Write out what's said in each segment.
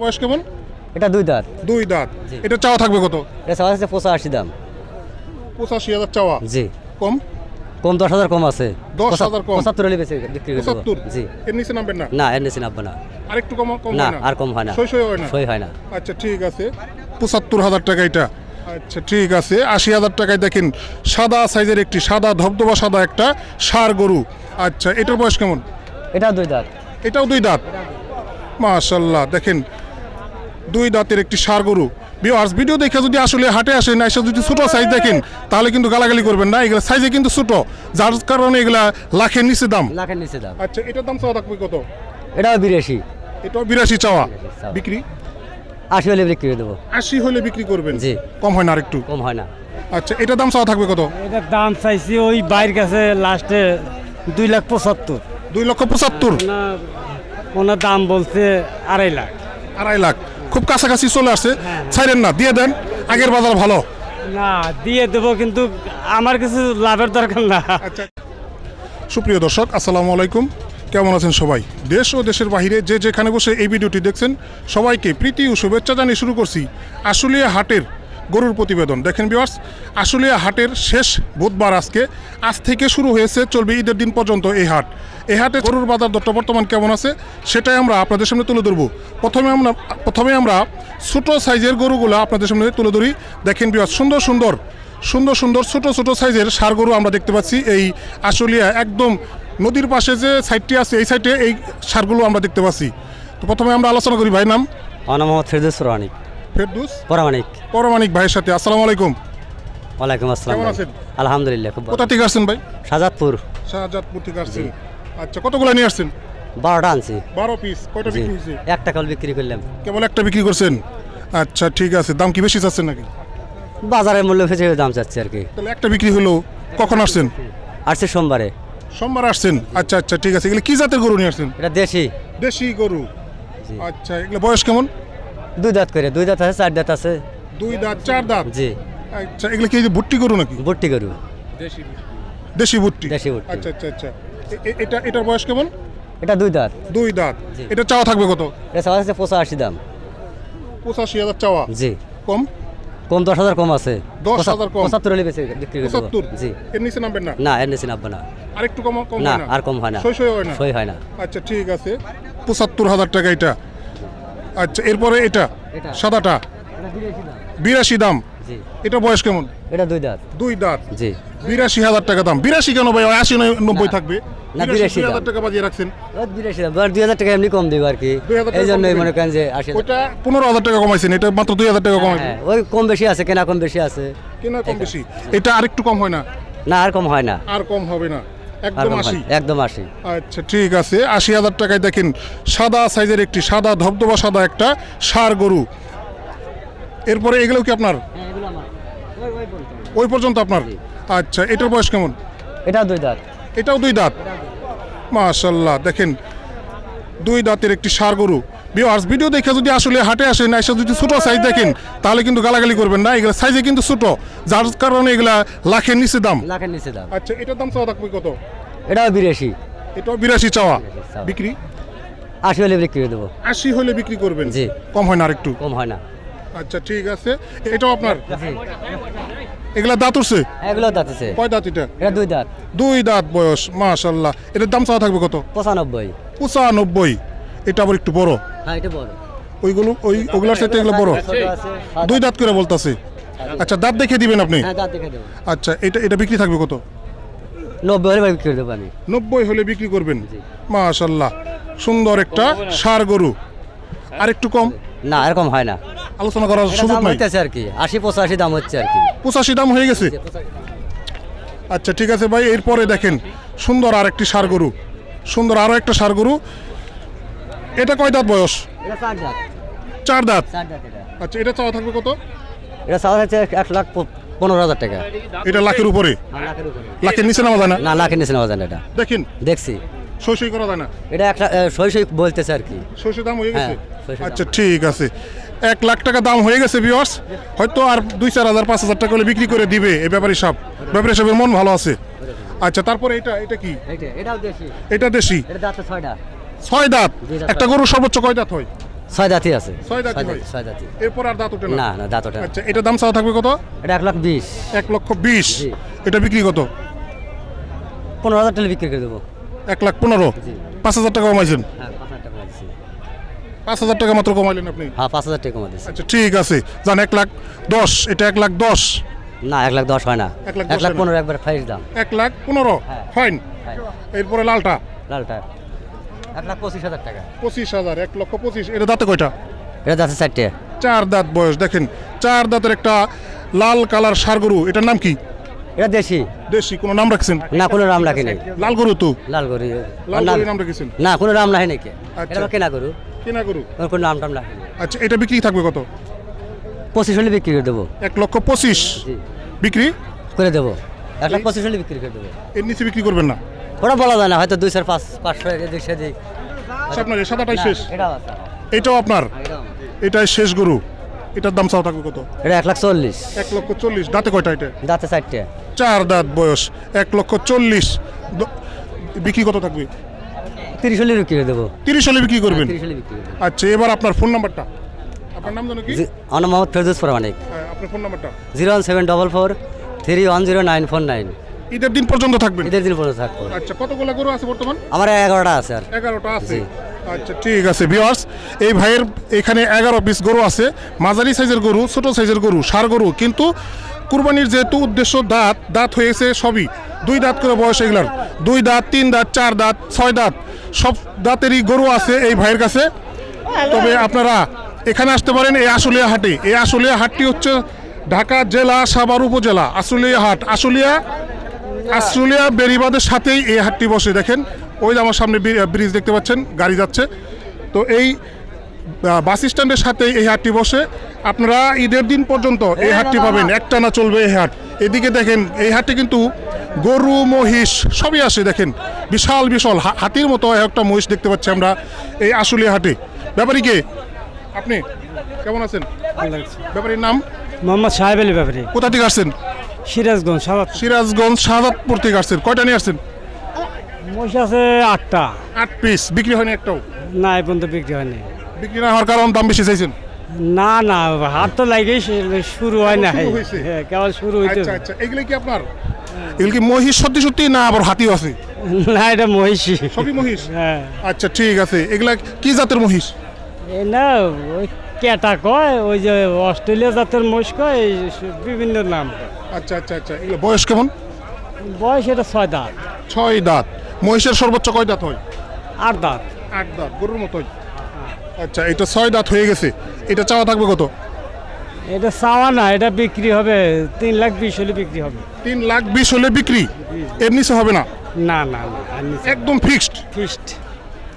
বয়স কেমন? এটা দুই দাঁত। দুই দাঁত। এটা চাওয়া থাকবে কত? এটা চাওয়া আছে পঁচাশি দাম। পঁচাশি হাজার চাওয়া? জি। কম? কম দশ হাজার কম আছে। দশ হাজার কম। পঁচাত্তর হলে বেশি বিক্রি করে পঁচাত্তর? জি। এর নিচে নামবেন না? না এর নিচে নামবে না। আরেকটু কম কম না আর কম হয় না। সই হয় না? সই হয় না। আচ্ছা ঠিক আছে। পঁচাত্তর হাজার টাকা এটা। আচ্ছা ঠিক আছে। আশি হাজার টাকায় দেখেন সাদা সাইজের একটি সাদা ধবধবা সাদা একটা সার গরু। আচ্ছা এটার বয়স কেমন? এটা দুই দাঁত। এটাও দুই দাঁত? মাশাল্লাহ দেখেন দুই দাঁতের একটি সার গরু। বিওয়ার্স ভিডিও দেখে যদি আসলে হাটে আসেন এসে যদি ছোটো সাইজ দেখেন তাহলে কিন্তু গালাগালি করবেন না। এগুলো সাইজে কিন্তু ছোট যার কারণে এগুলা লাখের নিচে দাম। লাখের নিচে দাম। আচ্ছা এটার দাম চাওয়া থাকবে কত? এটা বিরাশি। এটাও বিরাশি চাওয়া। বিক্রি? আশি হলে বিক্রি করে দেবো। আশি হলে বিক্রি করবেন? জি। কম হয় না আরেকটু? কম হয় না। আচ্ছা এটার দাম চাওয়া থাকবে কত? এটার দাম চাইছি ওই বাইরের কাছে লাস্টে দুই লাখ পঁচাত্তর। দুই লক্ষ পঁচাত্তর? ওনার দাম বলছে আড়াই লাখ। আড়াই লাখ। খুব কাছাকাছি চলে আসছে। ছাইরেন না দিয়ে দেন আগের বাজার ভালো। না দিয়ে দেবো কিন্তু আমার কিছু লাভের দরকার না। আচ্ছা। সুপ্রিয় দর্শক আসসালামু আলাইকুম। কেমন আছেন সবাই? দেশ ও দেশের বাহিরে যে যেখানে বসে এই ভিডিওটি দেখছেন সবাইকে প্রীতি ও শুভেচ্ছা জানিয়ে শুরু করছি। আশুলিয়া হাটের গরুর প্রতিবেদন। দেখেন বিওয়ার্স আশুলিয়া হাটের শেষ বুধবার আজকে। আজ থেকে শুরু হয়েছে, চলবে ঈদের দিন পর্যন্ত এই হাট। এই হাটে গরুর বাজার দরটা বর্তমান কেমন আছে, সেটাই আমরা আপনাদের সামনে তুলে ধরবো। প্রথমে আমরা প্রথমে আমরা ছোটো সাইজের গরুগুলো আপনাদের সামনে তুলে ধরি। দেখেন বিওয়ার্স সুন্দর সুন্দর সুন্দর সুন্দর ছোট ছোট সাইজের সার গরু আমরা দেখতে পাচ্ছি এই আশুলিয়া একদম নদীর পাশে যে সাইডটি আছে, এই সাইডে এই সারগুলো আমরা দেখতে পাচ্ছি। তো প্রথমে আমরা আলোচনা করি ভাই নাম? আমার মোহাম্মদ ফেরদৌস রহানিক ফেরদুস। পরামানিক। পরমানিক ভাইয়ের সাথে আসসালামু আলাইকুম। ওয়ালাইকুম আসসালাম কেমন আছেন? আলহামদুলিল্লাহ খুব কোথা থেকে আসছেন ভাই? সাজাদপুর শাহজাদপুর থেকে আসছেন। আচ্ছা কতগুলো নিয়ে আসছেন? বারোটা আনছি। বারো পিস কয়টা বিক্রি হয়েছে? একটা কল বিক্রি করলাম। কেবল একটা বিক্রি করছেন? আচ্ছা ঠিক আছে। দাম কি বেশি চাচ্ছেন নাকি? বাজারের মূল্য হিসেবে দাম চাচ্ছি আর কি। তাহলে একটা বিক্রি হলো কখন আসছেন? আসছে সোমবারে। সোমবার আসছেন? আচ্ছা আচ্ছা ঠিক আছে। এগুলো কি জাতের গরু নিয়ে আসছেন? এটা দেশি। দেশি গরু। আচ্ছা এগুলো বয়স কেমন? দুই দাঁত করে দুই দাঁত আছে চার দাঁত আছে। দুই দাঁত চার দাঁত? জি। আচ্ছা এগুলো কি ভুট্টি গরু নাকি? বট্টি গরু। দেশি ভুট্টি। দেশি ভুট্টি। আচ্ছা আচ্ছা আচ্ছা। এটা এটার বয়স কেমন? এটা দুই দাঁত। দুই দাঁত। এটা চাওয়া থাকবে কত? এটা চাওয়া আছে পঁচাশি দাম। পঁচাশি হাজার চাওয়া? জি। কম? কম দশ হাজার কম আছে। দশ হাজার কম। পঁচাত্তর হলে বেশি বিক্রি পঁচাত্তর? জি। এর নিচে নামবেন না? না এর নিচে নামবে না। আরেকটু কম কম না না? আর কম হয় না। সই সই হয় না? সই হয় না। আচ্ছা ঠিক আছে। পঁচাত্তর হাজার টাকা এটা। আচ্ছা এরপরে এটা। সাদাটা? বিরাশি দাম। এটা বয়স কেমন? এটা দুই দাঁত। দুই দাঁত। জি। বিরাশি হাজার টাকা দাম। বিরাশি কেন ভাই? আশি নব্বই থাকবে। না, বিরাশি বিরাশি হাজার টাকা বাজিয়ে রাখছেন। বিরাশি দাম। আর দুই হাজার টাকা এমনি কম দেবো আর কি। এই জন্যই মনে করেন যে আশি পনেরো হাজার টাকা কমাইছেন। এটা মাত্র দুই হাজার টাকা হ্যাঁ ওই কম বেশি আছে কেনা কম বেশি আছে। কেনা কম বেশি। এটা আরেকটু কম হয় না? না আর কম হয় না। আর কম হবে না। একদম আসি। আশি একদম আশি আচ্ছা ঠিক আছে। আশি হাজার টাকায় দেখেন সাদা সাইজের একটি সাদা ধবধবা সাদা একটা সার গরু। এরপরে এগুলো কি আপনার? ওই পর্যন্ত। আপনার? আচ্ছা এটার বয়স কেমন? এটা দুই দাঁত? এটাও দুই দাঁত। মাশাল্লাহ দেখেন দুই দাঁতের একটি সার গরু। বিওয়ার্স ভিডিও দেখে যদি আসলে হাটে আসেন এসে যদি ছোট সাইজ দেখেন তাহলে কিন্তু গালাগালি করবেন না। এগুলো সাইজে কিন্তু ছোট যার কারণে এগুলা লাখের নিচে দাম। লাখের নিচে দাম। আচ্ছা এটার দাম চাওয়া থাকবে কত? এটা বিরাশি। এটাও বিরাশি চাওয়া। বিক্রি? আশি হলে বিক্রি করে দেবো। আশি হলে বিক্রি করবেন? জি। কম হয় না আরেকটু? কম হয় না। আচ্ছা ঠিক আছে। এটাও আপনার? এগুলা দাঁত উঠছে? এগুলো দাঁত আছে কয় দাঁত এটা? এটা দুই দাঁত। দুই দাঁত বয়স মাশাল্লাহ। এটার দাম চাওয়া থাকবে কত? পঁচানব্বই। পঁচানব্বই। এটা আবার একটু বড়। হ্যাঁ এটা বড়। ওইগুলো ওই ওগুলার সাথে এগুলো বড়। দুই দাঁত করে বলতাছে। আচ্ছা দাঁত দেখে দিবেন আপনি? হ্যাঁ দাঁত দেখে দেবো। আচ্ছা এটা এটা বিক্রি থাকবে কত? নব্বই হলে বিক্রি করে দেবো আমি। নব্বই হলে বিক্রি করবেন? মাশাল্লাহ সুন্দর একটা সার গরু। আর একটু কম? না এরকম হয় না। আলোচনা করার সুযোগ নাই? আর কি আশি পঁচাশি দাম হচ্ছে আর কি। পঁচাশি দাম হয়ে গেছে? আচ্ছা ঠিক আছে ভাই এরপরে দেখেন সুন্দর আর একটি সার গরু। সুন্দর আরও একটা সার গরু। এটা কয় দাঁত বয়স? চার দাঁত। এটা। আচ্ছা এটা চাওয়া থাকবে কত? এটা চাওয়া হচ্ছে এক লাখ পনেরো হাজার টাকা। এটা লাখের উপরে? লাখের নিচে নামা যায় না? না লাখের নিচে নেওয়া যায় না এটা। দেখেন। দেখছি। সই সই করা যায় না? এটা এক লাখ সই সই বলতেছে আর কি। সর্ষে দাম হয়ে গেছে? হ্যাঁ। আচ্ছা ঠিক আছে। এক লাখ টাকা দাম হয়ে গেছে বিয়ার্স হয়তো আর দুই চার হাজার পাঁচ হাজার টাকা হলে বিক্রি করে দিবে এই ব্যাপারী সাহেব ব্যাপারী সাহেবের মন ভালো আছে। আচ্ছা তারপরে এটা এটা কি? এটাও দেখছি এটা দেশি? এটা দাঁতে ছয়টা। ছয় দাঁত? একটা গরু সর্বোচ্চ কয় দাঁত হয়? ছয় দাঁতই আছে। ছয় দাঁতি ভাই? ছয় দাঁতি এরপর আর দাঁত ওঠে না? না দাঁত ওঠে আচ্ছা এটা দাম চাওয়া থাকবে কত? এটা এক লাখ বিশ। এক লক্ষ বিশ। এটা বিক্রি কত? পনেরো হাজার টাকা বিক্রি করে দেবো। এক লাখ পনেরো। পাঁচ হাজার টাকা কমাইছেন? হ্যাঁ পাঁচ হাজার টাকা মাত্র কমাইলেন আপনি? হ্যাঁ পাঁচ হাজার টাকা কমা দিচ্ছি আচ্ছা ঠিক আছে। যান এক লাখ দশ। এটা এক লাখ দশ? না এক লাখ দশ হয় না। এক লাখ হয়। পনেরো একবার ফাইস দাম। এক লাখ পনেরো? হ্যাঁ। ফাইন হ্যাঁ। এরপরে লালটা? লালটা। এক লাখ পঁচিশ হাজার টাকা। পঁচিশ হাজার এক লক্ষ পঁচিশ। এটা দাঁতে কয়টা? এটা যাচ্ছে চারটে। চার দাঁত বয়স দেখেন। চার দাঁতের একটা লাল কালার সার গরু এটার নাম কি? এটা দেশি। দেশি কোনো নাম রাখছেন? না কোনো রাম রাখি নাই লাল গরু তো? লাল গরু। লাল নাম- নাম রেখেছেন? না কোনো নাম রাখি নাকি আচ্ছা। এটা কেনা গরু। কেনা গরু? কোনো নাম টাম রাখি আচ্ছা এটা বিক্রি থাকবে কত? পঁচিশ হলে বিক্রি করে দেবো। এক লক্ষ পঁচিশ। বিক্রি? করে দেবো। এক লাখ পঁচিশ হলে বিক্রি করে দেবো। এর নিচে বিক্রি করবেন না? ওটা বলা যায় না হয়তো দুই চার পাঁচ পাঁচশো এদিক সেদিক। আচ্ছা আপনার এই সাদাটাই শেষ? এটাও এটাও আপনার? এটাই শেষ গরু? এটার দাম চাও থাকবে কত? এটা এক লাখ চল্লিশ। এক লক্ষ চল্লিশ। দাঁতে কয়টা এটা? দাঁতে চারটে। চার দাঁত বয়স। এক লক্ষ চল্লিশ। বিক্রি কত থাকবে? তিরিশ হলে বিক্রি করে দেবো। তিরিশ হলে বিক্রি করবেন? দেবো আচ্ছা এবার আপনার ফোন নাম্বারটা। আপনার নাম জানো কি? আমার মোহাম্মদ ফেরদুস প্রামাণিক। হ্যাঁ, আপনার ফোন নাম্বারটা। Zero one seven double four three one zero nine four nine. ঈদের দিন পর্যন্ত থাকবেন? ঈদের দিন পর্যন্ত থাকব। আচ্ছা কতগুলো গরু আছে বর্তমান? আমার এগারোটা আছে আর। এগারোটা আছে? আচ্ছা ঠিক আছে ভিওয়ার্স এই ভাইয়ের এখানে এগারো পিস গরু আছে। মাঝারি সাইজের গরু ছোট সাইজের গরু সার গরু। কিন্তু কুরবানির যেহেতু উদ্দেশ্য দাঁত দাঁত হয়েছে সবই। দুই দাঁত করে বয়স এগুলার। দুই দাঁত তিন দাঁত চার দাঁত ছয় দাঁত। সব দাঁতেরই গরু আছে এই ভাইয়ের কাছে। তবে আপনারা এখানে আসতে পারেন এই আশুলিয়া হাটে। এই আশুলিয়া হাটটি হচ্ছে ঢাকা জেলা সাভার উপজেলা আশুলিয়া হাট। আশুলিয়া আশুলিয়া বেরিবাদের সাথেই এই হাটটি বসে দেখেন। ওই যে আমার সামনে ব্রিজ দেখতে পাচ্ছেন গাড়ি যাচ্ছে। তো এই বাস স্ট্যান্ডের সাথে এই হাটটি বসে। আপনারা ঈদের দিন পর্যন্ত এই হাটটি পাবেন। একটানা চলবে এই হাট। এদিকে দেখেন এই হাটে কিন্তু গরু মহিষ সবই আসে দেখেন। বিশাল বিশাল হাতির মতো একটা মহিষ দেখতে পাচ্ছি আমরা এই আশুলিয়া হাটে। ব্যাপারী কে? আপনি কেমন আছেন? ব্যাপারীর নাম? মোহাম্মদ সাহেব আলী ব্যাপারে। কোথা থেকে আসছেন? সিরাজগঞ্জ সাবাত সিরাজগঞ্জ শাহজাদপুর থেকে আসছেন। কয়টা নিয়ে আসছেন? মহিষ আছে আটটা। আট পিস বিক্রি হয়নি একটাও? না এই পর্যন্ত বিক্রি হয়নি। বিক্রি না হওয়ার কারণ দাম বেশি চাইছেন? না না হাট তো লাগেই সে- শুরু হয় না। হ্যাঁ, কেবল শুরু হইতে আচ্ছা আচ্ছা। এগুলো কি আপনার? এগুলো কি মহিষ সত্যি সত্যি না আবার হাতিও আছে? না এটা মহিষী সবই মহিষ? হ্যাঁ। আচ্ছা ঠিক আছে। এগুলা কি জাতের মহিষ? না ওই কেটা কয় ওই যে অস্ট্রেলিয়া জাতের মহিষ কয় বিভিন্ন নাম কয়। আচ্ছা আচ্ছা আচ্ছা। এগুলো বয়স কেমন? বয়স এটা ছয় দাঁত। ছয় দাঁত। মহিষের সর্বোচ্চ কয় দাঁত হয়? আট দাঁত। আট দাঁত গরুর মতোই। আচ্ছা এটা ছয় দাঁত হয়ে গেছে। এটা চাওয়া থাকবে কত? এটা চাওয়া না এটা বিক্রি হবে। তিন লাখ বিশ হলে বিক্রি হবে। তিন লাখ বিশ হলে বিক্রি? এর নিচে হবে না? না না না একদম ফিক্সড ফিস্ট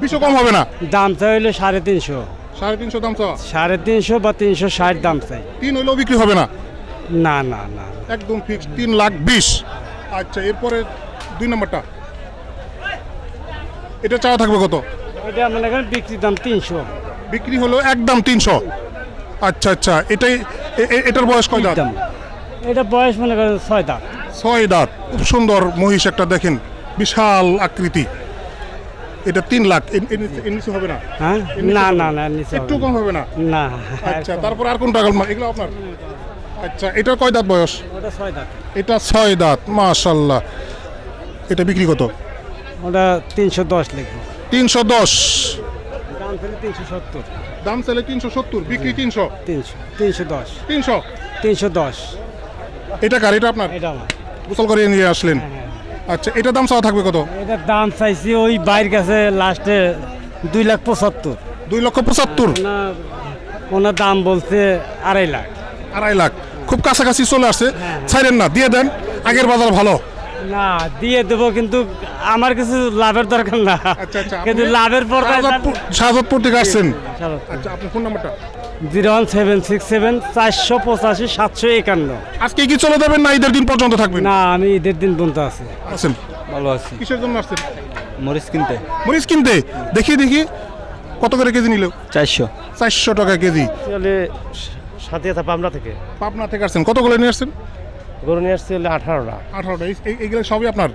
বিশও কম হবে না? দাম চাই হইলে সাড়ে তিনশো। সাড়ে তিনশো দাম চাওয়া? সাড়ে তিনশো বা তিনশো ষাট দাম চাই। তিন হইলেও বিক্রি হবে না না না না। একদম ফিক্সড তিন লাখ বিশ। আচ্ছা এরপরে দুই নম্বরটা। এটা চাওয়া থাকবে কত? এটা মনে বিক্রির দাম তিনশো। বিক্রি হলো একদম তিনশো। আচ্ছা আচ্ছা এটাই এটার বয়স কয় দাঁত? এটা বয়স মনে করেন ছয় দাঁত। ছয় দাঁত। খুব সুন্দর মহিষ একটা দেখেন বিশাল আকৃতি। এটা তিন লাখ। নিচে- হবে না? হ্যাঁ? না না না একটু কম হবে না? না। আচ্ছা তারপর আর কোনটা গেল এগুলো আপনার? আচ্ছা এটার কয় দাঁত বয়স? ওটা ছয় দাঁত। এটা ছয় দাঁত মাশাল্লাহ এটা বিক্রি কত? ওটা তিনশো দশ লিখব তিনশো দশ। দাম ছিল তিনশো সত্তর। দাম চাইলে তিনশো সত্তর বিক্রি তিনশো? তিনশো তিনশো দশ। তিনশো? তিনশো দশ। এটা কার? এটা আপনার? এটা আমার। গোসল করিয়ে নিয়ে আসলেন। আচ্ছা এটার দাম চাওয়া থাকবে কত? এটার দাম চাইছি ওই বাইরের কাছে লাস্টে দুই লাখ পঁচাত্তর। দুই লক্ষ পঁচাত্তর। ওনার দাম বলছে আড়াই লাখ। আড়াই লাখ। খুব কাছাকাছি চলে আসছে। ছাইরেন না দিয়ে দেন। আগের বাজার ভালো। না দিয়ে দেবো কিন্তু আমার কিছু লাভের দরকার না। আচ্ছা আচ্ছা কিন্তু লাভের পর শাহজাদপুর থেকে আসছেন? আচ্ছা আপনার ফোন নাম্বারটা? Zero one seven six seven চারশো পঁচাশি সাতশো একান্ন। আজকে কি চলে যাবেন না ঈদের দিন পর্যন্ত থাকবেন? না আমি ঈদের দিন বলতে আছি। আছেন। ভালো আছি। কিসের জন্য আসছেন? মরিচ কিনতে। মরিচ কিনতে? দেখি দেখি। কত করে কেজি নিল? চারশো। চারশো টাকা কেজি। সাথিয়াথা পাবনা থেকে। পাবনা থেকে আসছেন। কতগুলো নিয়ে আসছেন? গরু নিয়ে আসছে হলে আঠারোটা। আঠারোটা। এই- এই- এইগুলো সবই আপনার?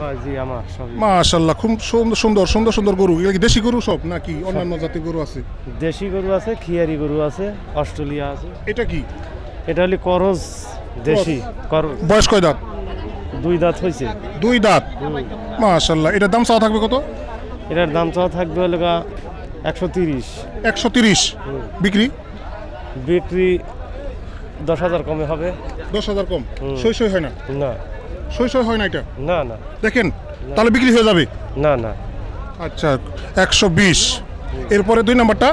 হয় জি আমার সবই। মাশাল্লাহ খুব সুন্দর সুন্দর সুন্দর সুন্দর গরু। এগুলো কি দেশি গরু সব নাকি অন্যান্য জাতের গরু আছে? দেশি গরু আছে খিয়ারি গরু আছে অস্ট্রেলিয়া আছে। এটা কি? এটা হলে করজ দেশি করজ। বয়স কয় দাঁত? দুই দাঁত হয়েছে দুই দাঁত? মাশাল্লাহ এটার দাম চাওয়া থাকবে কত? এটার দাম চাওয়া থাকবে হলো একশো তিরিশ। একশো তিরিশ। বিক্রি? বিক্রি দশ হাজার কমে হবে। দশ হাজার কম? সই সই হয় না? না। সই সই হয় না এটা? না না। দেখেন তাহলে বিক্রি হয়ে যাবে? না না। আচ্ছা একশো বিশ। এরপরে দুই নাম্বারটা?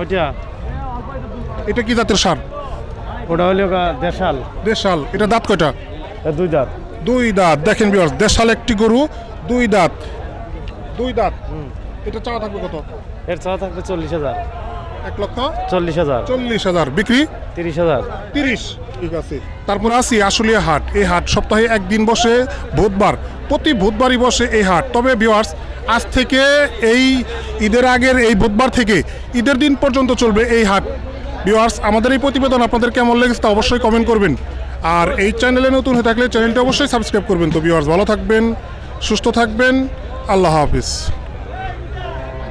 ওইটা। এটা কি জাতের সার? ওটা হলো দেশাল। দেশাল। এটা দাঁত কয়টা? দুই দাঁত। দুই দাঁত। দেখেন বিয়ার্স দেশাল একটি গরু দুই দাঁত। দুই দাঁত। এটা চাওয়া থাকবে কত? এর চাওয়া থাকবে চল্লিশ হাজার। এক লক্ষ চল্লিশ হাজার। চল্লিশ হাজার। বিক্রি? তিরিশ হাজার। তিরিশ। ঠিক আছে। তারপর আসি আশুলিয়া হাট। এই হাট সপ্তাহে একদিন বসে বুধবার। প্রতি বুধবারই বসে এই হাট। তবে ভিওয়ার্স আজ থেকে এই ঈদের আগের এই বুধবার থেকে ঈদের দিন পর্যন্ত চলবে এই হাট। ভিওয়ার্স আমাদের এই প্রতিবেদন আপনাদের কেমন লেগেছে তা অবশ্যই কমেন্ট করবেন। আর এই চ্যানেলে নতুন হয়ে থাকলে চ্যানেলটা অবশ্যই সাবস্ক্রাইব করবেন। তো ভিওয়ার্স ভালো থাকবেন সুস্থ থাকবেন। আল্লাহ হাফিজ।